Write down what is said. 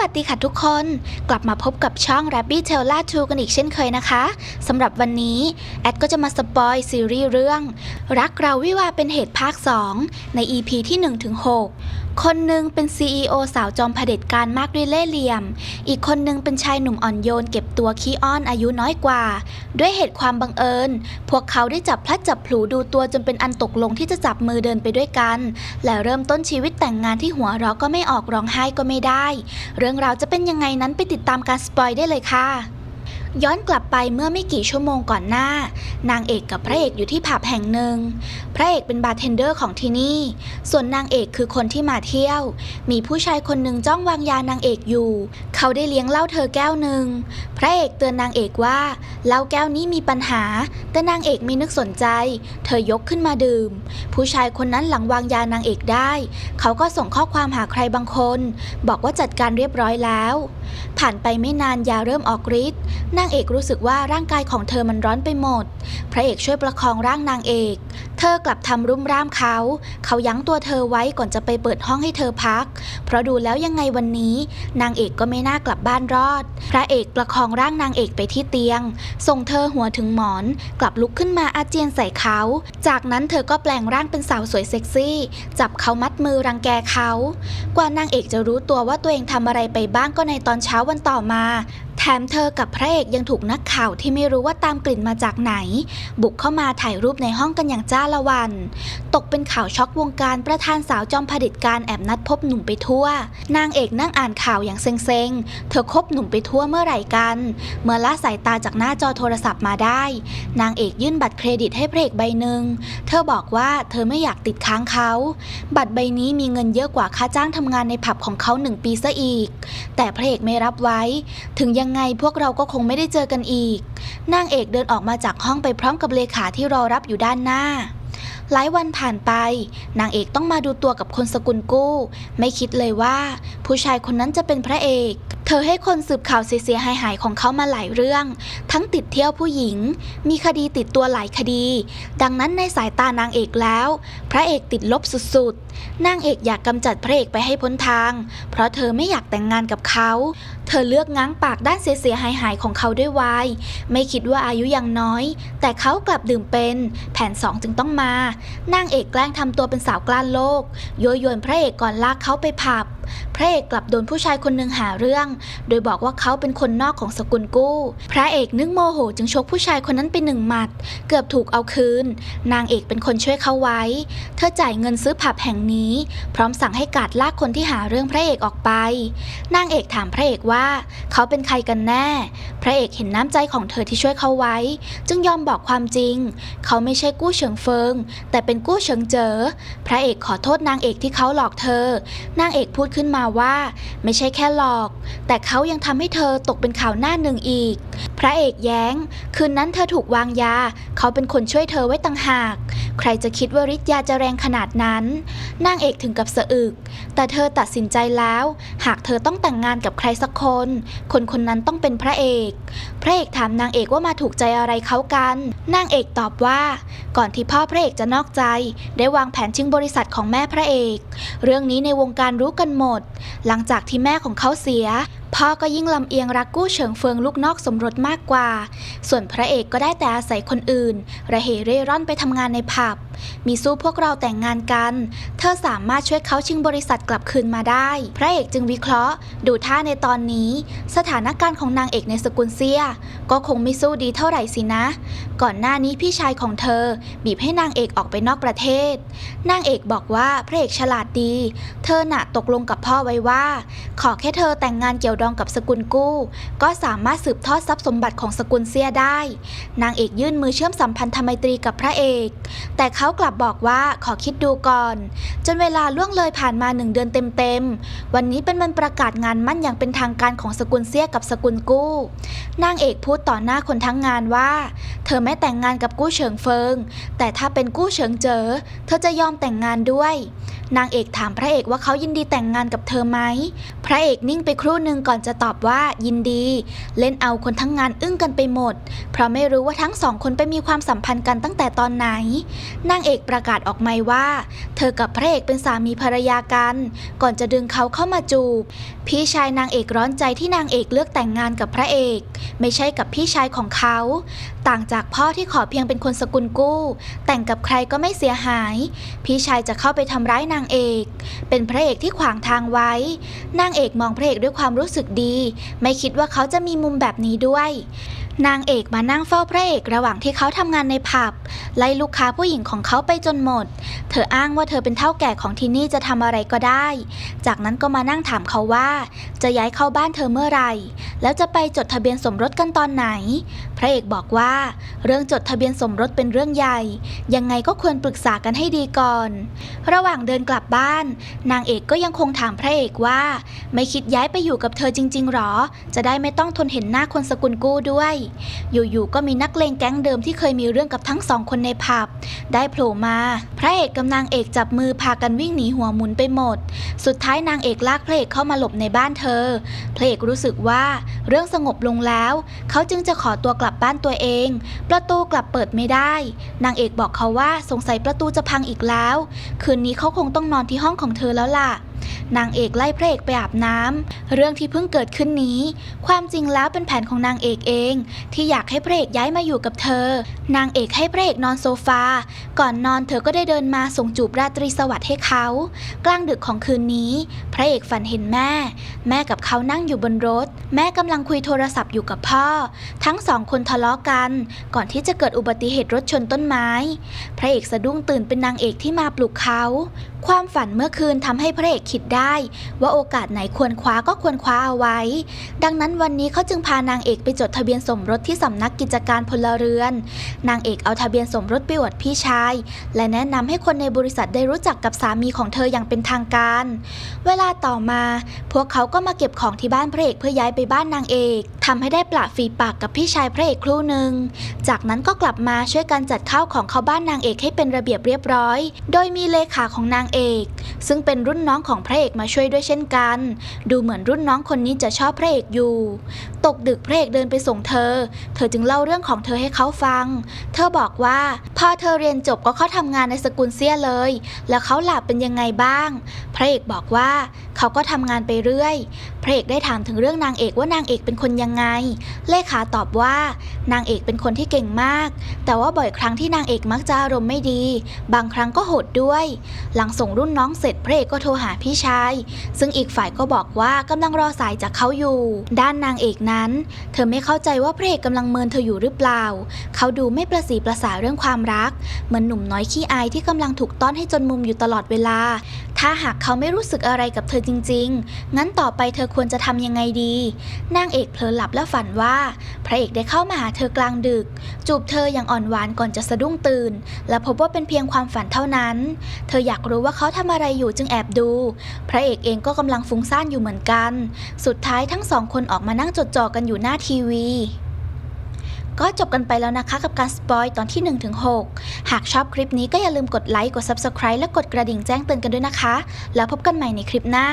วัสดีค่ะทุกคน กลับมาพบกับช่อง Rabbit t a i l a 2 กันอีกเช่นเคยนะคะสำหรับวันนี้ แอดก็จะมาสปอยซีรีส์เรื่อง รักเราวิวาเป็นเหตุภาค 2 ใน EP ที่ 1-6 คนหนึ่งเป็น CEO สาวจอมเผด็จการมากด้วยเล่ห์เหลี่ยม อีกคนหนึ่งเป็นชายหนุ่มอ่อนโยนเก็บตัวขี้อ้อนอายุน้อยกว่า ด้วยเหตุความบังเอิญ พวกเขาได้จับพลัดจับผลูดูตัวจนเป็นอันตกลงที่จะจับมือเดินไปด้วยกัน และเริ่มต้นชีวิตแต่งงานที่หัวเราะก็ไม่ออกร้องไห้ก็ไม่ได้ เรื่องราวจะเป็นยังไงนั้นไปติดตามการสปอยได้เลยค่ะ ย้อนกลับไปเมื่อไม่กี่ชั่วโมงก่อนหน้า นางเอกกับพระเอกอยู่ที่ผับแห่งหนึ่ง พระเอกเป็นบาร์เทนเดอร์ของที่นี่ ส่วนนางเอกคือคนที่มาเที่ยว มีผู้ชายคนหนึ่งจ้องวางยานางเอกอยู่ เขาได้เลี้ยงเหล้าเธอแก้วหนึ่ง พระเอกเตือนนางเอกว่าเหล้าแก้วนี้มีปัญหา แต่นางเอกไม่นึกสนใจ เธอยกขึ้นมาดื่ม ผู้ชายคนนั้นหลังวางยานางเอกได้ เขาก็ส่งข้อความหาใครบางคน บอกว่าจัดการเรียบร้อยแล้ว ผ่านไปไม่นานยาเริ่มออกฤทธิ์นางเอกรู้สึกว่าร่างกายของเธอมันร้อนไปหมด พระเอกช่วยประคองร่างนางเอก เธอกลับทำรุ่มร่ามเขา เขายั้งตัวเธอไว้ก่อนจะไปเปิดห้องให้เธอพัก เพราะดูแล้วยังไงวันนี้ นางเอกก็ไม่น่ากลับบ้านรอด พระเอกประคองร่างนางเอกไปที่เตียง ส่งเธอหัวถึงหมอน กลับลุกขึ้นมาอาเจียนใส่เขา จากนั้นเธอก็แปลงร่างเป็นสาวสวยเซ็กซี่ จับเขามัดมือรังแกเขา กว่านางเอกจะรู้ตัวว่าตัวเองทำอะไรไปบ้างก็ในตอนเช้าวันต่อมา แถมเธอกับพระเอกยังถูกนักข่าวที่ไม่รู้ว่าตามกลิ่นมาจากไหน บุกเข้ามาถ่ายรูปในห้องกันอย่างจ้าละวัน ตกเป็นข่าวช็อกวงการประธานสาวจอมผด็จการแอบนัดพบหนุ่มไปทั่ว นางเอกนั่งอ่านข่าวอย่างเซ็งๆ เธอคบหนุ่มไปทั่วเมื่อไหร่กัน เมื่อละสายตาจากหน้าจอโทรศัพท์มาได้ นางเอกยื่นบัตรเครดิตให้พระเอกใบหนึ่ง เธอบอกว่าเธอไม่อยากติดค้างเขา บัตรใบนี้มีเงินเยอะกว่าค่าจ้างทำงานในผับของเขาหนึ่งปีซะอีก แต่พระเอกไม่รับไว้ ถึงยังไงพวกเราก็คงไม่ได้เจอกันอีก นางเอกเดินออกมาจากห้องไปพร้อมกับเลขาที่รอรับอยู่ด้านหน้า หลายวันผ่านไป นางเอกต้องมาดูตัวกับคนสกุลกู้ ไม่คิดเลยว่า ผู้ชายคนนั้นจะเป็นพระเอก เธอให้คนสืบข่าวเสียหายหายของเขามาหลายเรื่อง ทั้งติดเที่ยวผู้หญิง มีคดีติดตัวหลายคดี ดังนั้นในสายตานางเอกแล้ว พระเอกติดลบสุดๆนางเอกอยากกำจัดพระเอกไปให้พ้นทาง เพราะเธอไม่อยากแต่งงานกับเขา เธอเลือกง้างปากด้านเสียหายหายๆของเขาด้วยวายไม่คิดว่าอายุยังน้อย แต่เขากลับดื่มเป็น แผนสองจึงต้องมานางเอกแกล้งทำตัวเป็นสาวกล้านโลกโยโยนพระเอกก่อนลากเขาไปผับพระเอกกลับโดนผู้ชายคนหนึ่งหาเรื่อง โดยบอกว่าเขาเป็นคนนอกของสกุลกู้ พระเอกนึกโมโหจึงชกผู้ชายคนนั้นไปหนึ่งหมัด เกือบถูกเอาคืน นางเอกเป็นคนช่วยเขาไว้ เธอจ่ายเงินซื้อผับแห่งนี้ พร้อมสั่งให้กาดลากคนที่หาเรื่องพระเอกออกไป นางเอกถามพระเอกว่าเขาเป็นใครกันแน่ พระเอกเห็นน้ำใจของเธอที่ช่วยเขาไว้ จึงยอมบอกความจริง เขาไม่ใช่กู้เฉิงเฟิง แต่เป็นกู้เฉิงเจ๋อพระเอกขอโทษนางเอกที่เขาหลอกเธอ นางเอกพูดขึ้นมาว่า ไม่ใช่แค่หลอก แต่เขายังทำให้เธอตกเป็นข่าวหน้าหนึ่งอีก พระเอกแย้ง คืนนั้นเธอถูกวางยา เขาเป็นคนช่วยเธอไว้ต่างหาก ใครจะคิดว่าฤทธิ์ยาจะแรงขนาดนั้น นางเอกถึงกับสะอึก แต่เธอตัดสินใจแล้ว หากเธอต้องแต่งงานกับใครสักคน คนคนนั้นต้องเป็นพระเอก พระเอกถามนางเอกว่ามาถูกใจอะไรเขากัน นางเอกตอบว่า ก่อนที่พ่อพระเอกจะนอกใจ ได้วางแผนชิงบริษัทของแม่พระเอก เรื่องนี้ในวงการรู้กันหมด หลังจากที่แม่ของเขาเสีย พ่อก็ยิ่งลำเอียงรักกู้เฉิงเฟิงลูกนอกสมรสมากกว่า ส่วนพระเอกก็ได้แต่อาศัยคนอื่น ระเหเร่ร่อนไปทำงานในผับ มีสู้พวกเราแต่งงานกัน เธอสามารถช่วยเขาชิงบริษัทกลับคืนมาได้ พระเอกจึงวิเคราะห์ ดูท่าในตอนนี้ สถานการณ์ของนางเอกในสกุลเซีย ก็คงไม่สู้ดีเท่าไหร่สินะ ก่อนหน้านี้พี่ชายของเธอ บีบให้นางเอกออกไปนอกประเทศ นางเอกบอกว่าพระเอกฉลาดดี เธอหนะตกลงกับพ่อไว้ว่า ขอแค่เธอแต่งงานเกี่ยวดองกับสกุลกู้ ก็สามารถสืบทอดทรัพย์สมบัติของสกุลเซียได้ นางเอกยื่นมือเชื่อมสัมพันธไมตรีกับพระเอก แต่เขากลับบอกว่าขอคิดดูก่อน จนเวลาล่วงเลยผ่านมาหนึ่งเดือนเต็มๆ วันนี้เป็นวันประกาศงานมั่นอย่างเป็นทางการของสกุลเซียกับสกุลกู้ นางเอกพูดต่อหน้าคนทั้งงานว่า เธอไม่แต่งงานกับกู้เฉิงเฟิง แต่ถ้าเป็นกู้เฉิงเจ๋อเธอจะยอมแต่งงานด้วย นางเอกถามพระเอกว่าเขายินดีแต่งงานกับเธอไหม พระเอกนิ่งไปครู่หนึ่งก่อน่อนจะตอบว่ายินดี เล่นเอาคนทั้งงานอึ้งกันไปหมด เพราะไม่รู้ว่าทั้งสองคนไปมีความสัมพันธ์กันตั้งแต่ตอนไหน นางเอกประกาศออกมาว่า เธอกับพระเอกเป็นสามีภรรยากัน ก่อนจะดึงเขาเข้ามาจูบ พี่ชายนางเอกร้อนใจที่นางเอกเลือกแต่งงานกับพระเอก ไม่ใช่กับพี่ชายของเขา ต่างจากพ่อที่ขอเพียงเป็นคนสกุลกู้ แต่งกับใครก็ไม่เสียหาย พี่ชายจะเข้าไปทำร้ายนางเอก เป็นพระเอกที่ขวางทางไว้ นางเอกมองพระเอกด้วยความรู้สึกดี ไม่คิดว่าเขาจะมีมุมแบบนี้ด้วย นางเอกมานั่งเฝ้าพระเอกระหว่างที่เขาทำงานในผับ ไล่ลูกค้าผู้หญิงของเขาไปจนหมด เธออ้างว่าเธอเป็นเท่าแก่ของที่นี่จะทำอะไรก็ได้ จากนั้นก็มานั่งถามเขาว่า จะย้ายเข้าบ้านเธอเมื่อไหร่ แล้วจะไปจดทะเบียนสมรสกันตอนไหน พระเอกบอกว่า เรื่องจดทะเบียนสมรสเป็นเรื่องใหญ่ ยังไงก็ควรปรึกษากันให้ดีก่อน ระหว่างเดินกลับบ้าน นางเอกก็ยังคงถามพระเอกว่า ไม่คิดย้ายไปอยู่กับเธอจริง ๆหรอ จะได้ไม่ต้องทนเห็นหน้าคนสกุลกู้ด้วย อยู่ๆก็มีนักเลงแก๊งเดิมที่เคยมีเรื่องกับทั้งสองคนในผับ ได้โผล่มา พระเอกกับนางเอกจับมือพากันวิ่งหนีหัวหมุนไปหมด สุดท้ายนางเอกลากพระเอกเข้ามาหลบในบ้านเธอ พระเอกรู้สึกว่าเรื่องสงบลงแล้ว เขาจึงจะขอตัวกลับบ้านตัวเอง ประตูกลับเปิดไม่ได้ นางเอกบอกเขาว่าสงสัยประตูจะพังอีกแล้ว คืนนี้เขาคงต้องนอนที่ห้องของเธอแล้วล่ะ นางเอกไล่พระเอกไปอาบน้ำเรื่องที่เพิ่งเกิดขึ้นนี้ ความจริงแล้วเป็นแผนของนางเอกเอง ที่อยากให้พระเอกย้ายมาอยู่กับเธอ นางเอกให้พระเอกนอนโซฟา ก่อนนอนเธอก็ได้เดินมาส่งจูบราตรีสวัสดิ์ให้เขา กลางดึกของคืนนี้ พระเอกฝันเห็นแม่ แม่กับเขานั่งอยู่บนรถ แม่กำลังคุยโทรศัพท์อยู่กับพ่อ ทั้งสองคนทะเลาะกัน ก่อนที่จะเกิดอุบัติเหตุรถชนต้นไม้ พระเอกสะดุ้งตื่นเป็นนางเอกที่มาปลุกเขาความฝันเมื่อคืนทำให้พระเอกคิดได้ ว่าโอกาสไหนควรคว้าก็ควรคว้าเอาไว้ ดังนั้นวันนี้เขาจึงพานางเอกไปจดทะเบียนสมรสที่สำนักกิจการพลเรือน นางเอกเอาทะเบียนสมรสไปอวดพี่ชาย และแนะนำให้คนในบริษัทได้รู้จักกับสามีของเธออย่างเป็นทางการ เวลาต่อมา พวกเขาก็มาเก็บของที่บ้านพระเอกเพื่อย้ายไปบ้านนางเอกทำให้ได้ปละฝีปากกับพี่ชายพระเอกครู่หนึ่งจากนั้นก็กลับมาช่วยกันจัดข้าวของเข้าบ้านนางเอกให้เป็นระเบียบเรียบร้อย โดยมีเลขาของนางเอก ซึ่งเป็นรุ่นน้องของพระเอกมาช่วยด้วยเช่นกัน ดูเหมือนรุ่นน้องคนนี้จะชอบพระเอกอยู่ ตกดึกพระเอกเดินไปส่งเธอ เธอจึงเล่าเรื่องของเธอให้เขาฟัง เธอบอกว่าพอเธอเรียนจบก็เข้าทำงานในสกุลเซียเลย แล้วเขาหลับเป็นยังไงบ้าง พระเอกบอกว่าเขาก็ทำงานไปเรื่อย พระเอกได้ถามถึงเรื่องนางเอกว่านางเอกเป็นคนยังไง เลขาตอบว่า นางเอกเป็นคนที่เก่งมาก แต่ว่าบ่อยครั้งที่นางเอกมักจะอารมณ์ไม่ดี บางครั้งก็โหดด้วย หลังส่งรุ่นน้องเสร็จพระเอกก็โทรหาพี่ชาย ซึ่งอีกฝ่ายก็บอกว่ากำลังรอสายจากเขาอยู่ ด้านนางเอกนั้น เธอไม่เข้าใจว่าพระเอกกำลังเมินเธออยู่หรือเปล่า เขาดูไม่ประสีประสาเรื่องความรัก เหมือนหนุ่มน้อยขี้อายที่กำลังถูกต้อนให้จนมุมอยู่ตลอดเวลา ถ้าหากเขาไม่รู้สึกอะไรกับเธอจริง ๆ งั้นต่อไปเธอควรจะทำยังไงดี นางเอกเผลอหลับแล้วฝันว่า พระเอกได้เข้ามาหาเธอกลางดึก จูบเธออย่างอ่อนหวานก่อนจะสะดุ้งตื่น และพบว่าเป็นเพียงความฝันเท่านั้น เธออยากรู้ว่าเขาทำอะไรอยู่จึงแอบดู พระเอกเองก็กำลังฟุ้งซ่านอยู่เหมือนกัน สุดท้ายทั้งสองคนออกมานั่งจดจ่อกันอยู่หน้าทีวี ก็จบกันไปแล้วนะคะกับการสปอยตอนที่ 1-6 หากชอบคลิปนี้ก็อย่าลืมกดไลค์ กด Subscribe และกดกระดิ่งแจ้งเตือนกันด้วยนะคะ แล้วพบกันใหม่ในคลิปหน้า